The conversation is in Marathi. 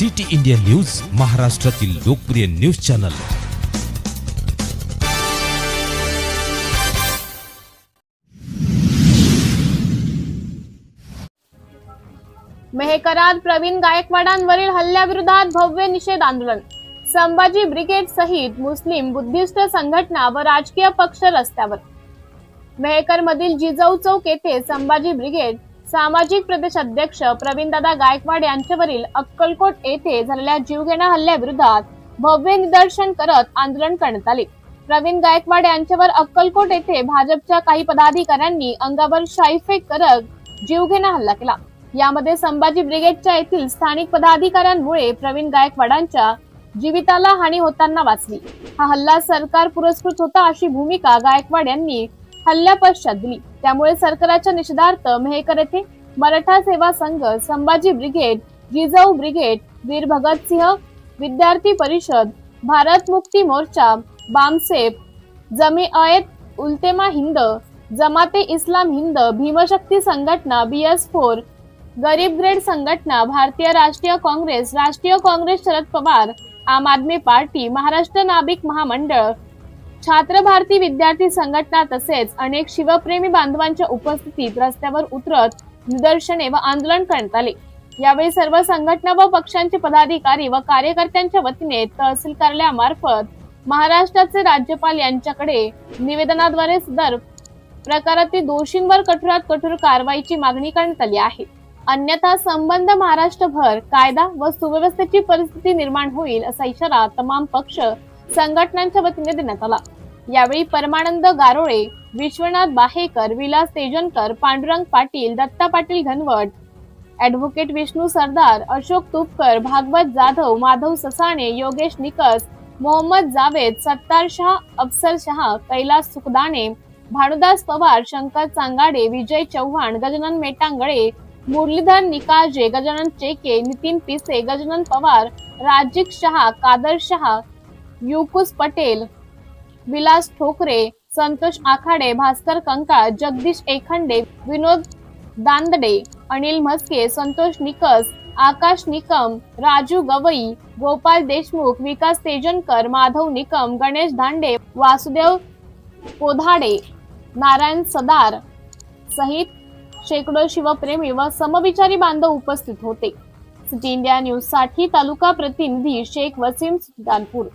सिटी इंडिया न्यूज महाराष्ट्रातील लोकप्रिय न्यूज चॅनल. मेहकरात प्रवीण गायकवाडांवरील हल्ल्याविरोधात भव्य निषेध आंदोलन. संभाजी ब्रिगेड सहित मुस्लिम बुद्धिस्ट संघटना व राजकीय पक्ष रस्त्यावर. मेहकर मधील जिजाऊ चौक येथे संभाजी ब्रिगेड सामाजिक प्रदेश अध्यक्ष प्रवीणदादा गायकवाड यांच्यावरील अक्कलकोट येथे झालेल्या जीवघेणा हल्ल्याविरोधात भव्य निदर्शन करत आंदोलन करण्यात आले. प्रवीण गायकवाड यांच्यावर अक्कलकोट येथे भाजपच्या काही पदाधिकाऱ्यांनी अंगावर शाईफेक करत जीवघेणा हल्ला केला. यामध्ये संभाजी ब्रिगेडच्या येथील स्थानिक पदाधिकाऱ्यांमुळे प्रवीण गायकवाडांच्या जीविताला हानी होताना वाचली. हा हल्ला सरकार पुरस्कृत होता अशी भूमिका गायकवाड यांनी हल्ल्या पश्चात दिली. त्यामुळे सरकारच्या निषेधार्थ मेहकर येथे मराठा सेवा संघ संभाजी ब्रिगेड जिजाऊ ब्रिगेड वीर भगतसिंह विद्यार्थी परिषद भारत मुक्ती मोर्चा बामसेप जमी अयत उलतेमा हिंद जमाते इस्लाम हिंद भीमशक्ती संघटना बी एस फोर गरीब ग्रेड संघटना भारतीय राष्ट्रीय काँग्रेस राष्ट्रीय काँग्रेस शरद पवार आम आदमी पार्टी महाराष्ट्र नाभिक महामंडळ छात्र भारती विद्यार्थी संघटना तसेच अनेक शिवप्रेमी बांधवांच्या उपस्थितीत रस्त्यावर उतरत निदर्शने व आंदोलन करण्यात आले. यावेळी सर्व संघटना व पक्षांचे पदाधिकारी व कार्यकर्त्यांच्या वतीने तहसील कार्यालयामार्फत महाराष्ट्राचे राज्यपाल यांच्याकडे निवेदनाद्वारे सदर प्रकारातील दोषींवर कठोरात कठोर कारवाईची मागणी करण्यात आली आहे. अन्यथा संबंध महाराष्ट्रभर कायदा व सुव्यवस्थेची परिस्थिती निर्माण होईल असा इशारा तमाम पक्ष संघटनांच्या वतीने देण्यात आला. यावेळी परमानंद गारोळे विश्वनाथ बाहेकर विलास तेजनकर पांडुरंग पाटील दत्ता पाटील घनवट ऍडव्होकेट विष्णू सरदार अशोक तुपकर भागवत जाधव माधव ससाणे योगेश निकस मोहम्मद जावेद सत्तार शहा अफसर शहा कैलास सुखदाणे भानुदास पवार शंकर चांगाडे विजय चव्हाण गजानन मेटांगळे मुरलीधर निकाळजे गजानन चेके नितीन पिसे गजानन पवार राजिक शहा कादर शहा युकुस पटेल विलास ठोकरे संतोष आखाडे भास्कर कंकाळ जगदीश एखंडे विनोद दांदडे अनिल म्हस्के संतोष निकस आकाश निकम राजू गवई गोपाल देशमुख विकास तेजनकर माधव निकम गणेश धांडे वासुदेव कोधाडे नारायण सदार सहित शेकडो शिवप्रेमी व समविचारी बांधव उपस्थित होते. सिटी इंडिया न्यूजसाठी तालुका प्रतिनिधी शेख वसीम सुलतानपूर.